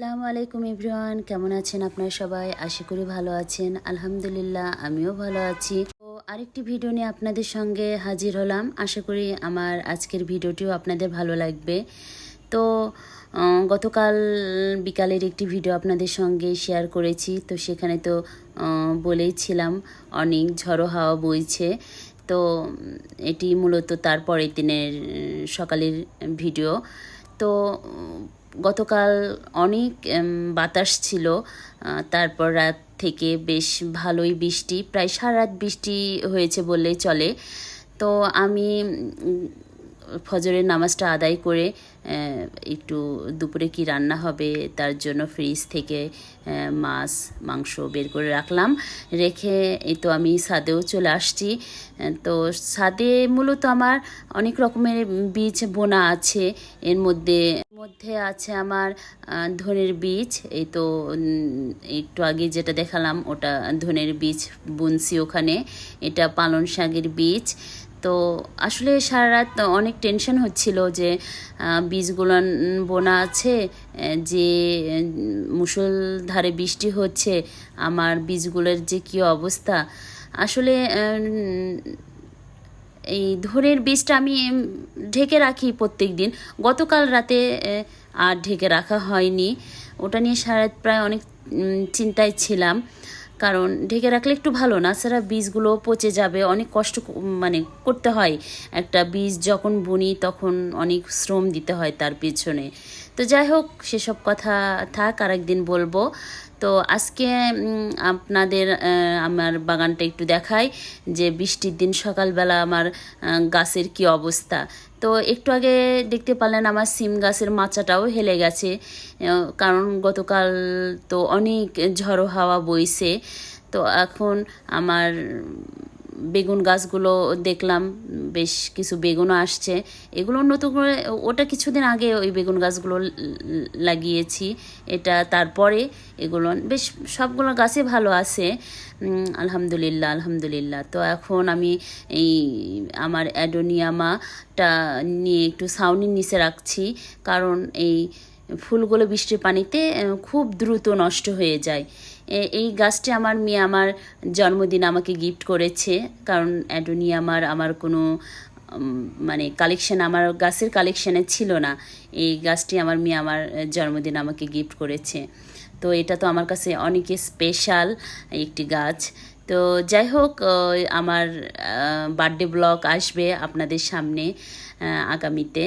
আসসালামু আলাইকুম ইব্রান, কেমন আছেন আপনারা সবাই? আশা করি ভালো আছেন। আলহামদুলিল্লাহ, আমিও ভালো আছি। তো আরেকটি ভিডিও নিয়ে আপনাদের সঙ্গে হাজির হলাম। আশা করি আমার আজকের ভিডিওটিও আপনাদের ভালো লাগবে। তো গতকাল বিকালের একটি ভিডিও আপনাদের সঙ্গে শেয়ার করেছি। তো সেখানে তো বলেইছিলাম অনেক ঝড়ো হাওয়া বইছে। তো, এটি মূলত তার পরের দিনের সকালের ভিডিও। তো গতকাল অনেক বাতাস ছিল। তারপর রাত থেকে বেশ ভালোই বৃষ্টি, প্রায় সারা রাত বৃষ্টি হয়েছে বললেই চলে। তো আমি ফজরের নামাজটা আদায় করে একটু দুপুরে কি রান্না হবে তার জন্য ফ্রিজ থেকে মাছ, মাংস বের করে রাখলাম। রেখে এই তো আমি ছাদেও চলে আসছি। তো ছাদে মূলত আমার অনেক রকমের বীজ বোনা আছে। এর মধ্যে মধ্যে আছে আমার ধনের বীজ। এই তো একটু আগে যেটা দেখালাম, ওটা ধনের বীজ বুনছি ওখানে। এটা পালন শাকের বীজ। তো আসলে সারা রাত অনেক টেনশন হচ্ছিল যে বীজগুলো বোনা আছে যে উম, মুষলধারে বৃষ্টি হচ্ছে আমার বীজগুলোর যে কী অবস্থা। আসলে এই ধনের বীজটা আমি ঢেকে রাখি প্রত্যেক দিন গতকাল রাতে আর ঢেকে রাখা হয়নি। ওটা নিয়ে সারা রাত প্রায় অনেক চিন্তায় ছিলাম। কারণ ঢেকে রাখলে একটু ভালো না সারা বীজগুলো পচে যাবে, অনেক কষ্ট মানে করতে হয়। একটা বীজ যখন বুনি তখন অনেক শ্রম দিতে হয় তার পিছনে। তো যাই হোক, সেসব কথা থাক আর একদিন বলব। তো আজকে আপনাদের আমার বাগানটা একটু দেখাই যে বৃষ্টির দিন সকালবেলা আমার গাছের কি অবস্থা। তো একটু আগে দেখতে পারলেন আমার সিম গাছের মাচাটাও হেলে গেছে কারণ গতকাল তো অনেক ঝড়ো হাওয়া বইছে। তো এখন আমার বেগুন গাছগুলো দেখলাম, বেশ কিছু বেগুনও আসছে। এগুলো নতুন করে, ওটা কিছুদিন আগে ওই বেগুন গাছগুলো লাগিয়েছি, এটা তারপরে এগুলো বেশ সবগুলো গাছে ভালো আছে। আলহামদুলিল্লাহ আলহামদুলিল্লাহ। তো এখন আমি এই আমার অ্যাডোনিয়ামাটা নিয়ে একটু ছাউনির নিচে রাখছি, কারণ এই ফুলগুলো বৃষ্টির পানিতে খুব দ্রুত নষ্ট হয়ে যায়। এই গাছটি আমার মেয়ে আমার জন্মদিন আমাকে গিফট করেছে। কারণ অ্যাডোনিয়ামার আমার আমার কোনো মানে কালেকশন আমার গাছের কালেকশানে ছিল না। এই গাছটি আমার মেয়ে আমার জন্মদিন আমাকে গিফট করেছে। তো এটা তো আমার কাছে অনেক স্পেশাল একটি গাছ। তো যাই হোক আমার বার্থডে ব্লগ আসবে আপনাদের সামনে আগামীতে।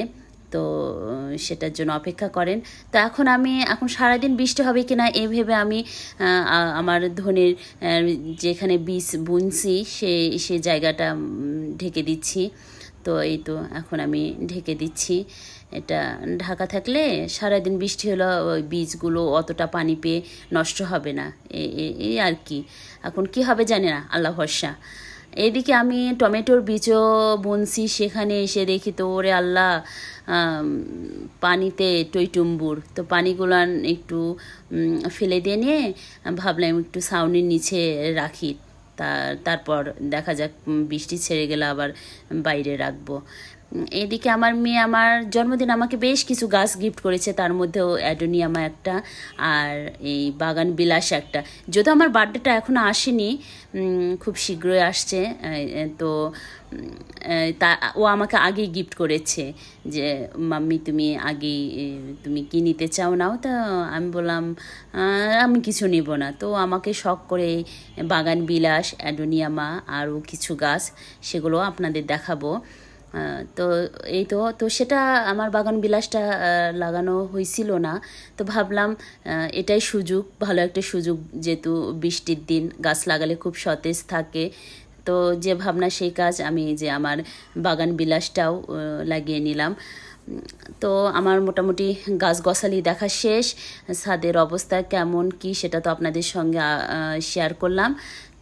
তো সেটার জন্য অপেক্ষা করেন। তো এখন আমি, এখন সারাদিন বৃষ্টি হবে কিনা এই ভেবে আমি আমার ধনের যেখানে বীজ বুনছি, সে সে জায়গাটা ঢেকে দিচ্ছি। তো এই তো এখন আমি ঢেকে দিচ্ছি। এটা ঢাকা থাকলে সারাদিন বৃষ্টি হলো, ওই বীজগুলো অতটা পানি পেয়ে নষ্ট হবে না। এ- এ- এই আর কি। এখন কি হবে জানি না, আল্লাহ ভরসা। এদিকে আমি টমেটোর বীজও বুনছি, সেখানে এসে দেখি তো ওরে আল্লাহ পানিতে টইটুম্বুর। তো পানিগুলান একটু ফেলে দিয়ে নিয়ে, ভাবলাম একটু ছাউনির নিচে রাখি। তারপর দেখা যাক বৃষ্টি ছেড়ে গেলে আবার বাইরে রাখব। এদিকে আমার মেয়ে আমার জন্মদিন আমাকে বেশ কিছু গাছ গিফট করেছে, তার মধ্যেও অ্যাডোনিয়ামা একটা আর এই বাগান বিলাস একটা। যদিও আমার বার্থডেটা এখনও আসেনি খুব শীঘ্রই আসছে তো তা, ও আমাকে আগেই গিফট করেছে যে, মাম্মি, তুমি আগেই তুমি কি নিতে চাও নাও? তা আমি বললাম আমি কিছু নেব না। তো আমাকে শখ করে বাগান, বিলাস, অ্যাডোনিয়ামা আরও কিছু গাছ সেগুলো আপনাদের দেখাবো। তো এই তো তো সেটা আমার বাগান, বিলাসটা লাগানো হয়েছিল না। তো ভাবলাম এটাই সুযোগ, ভালো একটা সুযোগ যেহেতু বৃষ্টির দিন গাছ লাগালে খুব সতেজ থাকে। তো যে ভাবনা, সেই কাজ আমি যে আমার বাগান বিলাসটাও লাগিয়ে নিলাম। তো আমার মোটামুটি গাছ গছালি দেখা শেষ। ছাদের অবস্থা কেমন, কি সেটা তো আপনাদের সঙ্গে শেয়ার করলাম।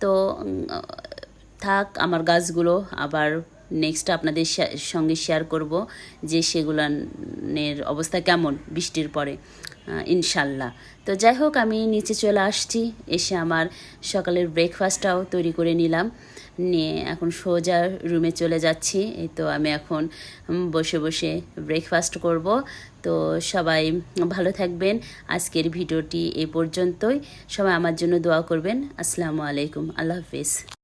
তো থাক, আমার গাছগুলো আবার নেক্সট আপনাদের সঙ্গে শেয়ার করব যে সেগুলানের অবস্থা কেমন বৃষ্টির পরে ইনশাল্লাহ। তো যাই হোক, আমি নিচে চলে আসছি। এসে আমার সকালের ব্রেকফাস্টটাও তৈরি করে নিলাম। নিয়ে এখন সোজা রুমে চলে যাচ্ছি। এই তো আমি এখন বসে বসে ব্রেকফাস্ট করব। তো সবাই ভালো থাকবেন। আজকের ভিডিওটি এ পর্যন্তই। সবাই আমার জন্য দোয়া করবেন। আসসালামু আলাইকুম। আল্লাহ হাফিজ।